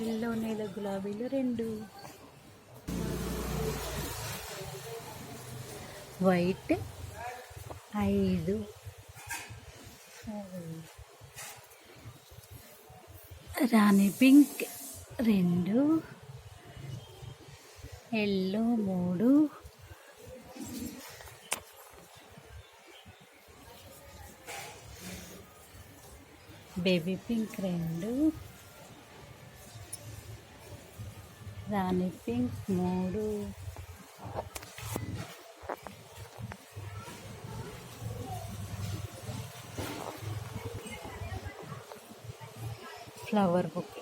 Yellow నేల గులాబీలు రెండు. వైట్ ఐదు. రాణి పింక్ రెండు. ఎల్లో మూడు. బేబీ పింక్ రెండు. రాణి పింక్ మూడు. Flower book.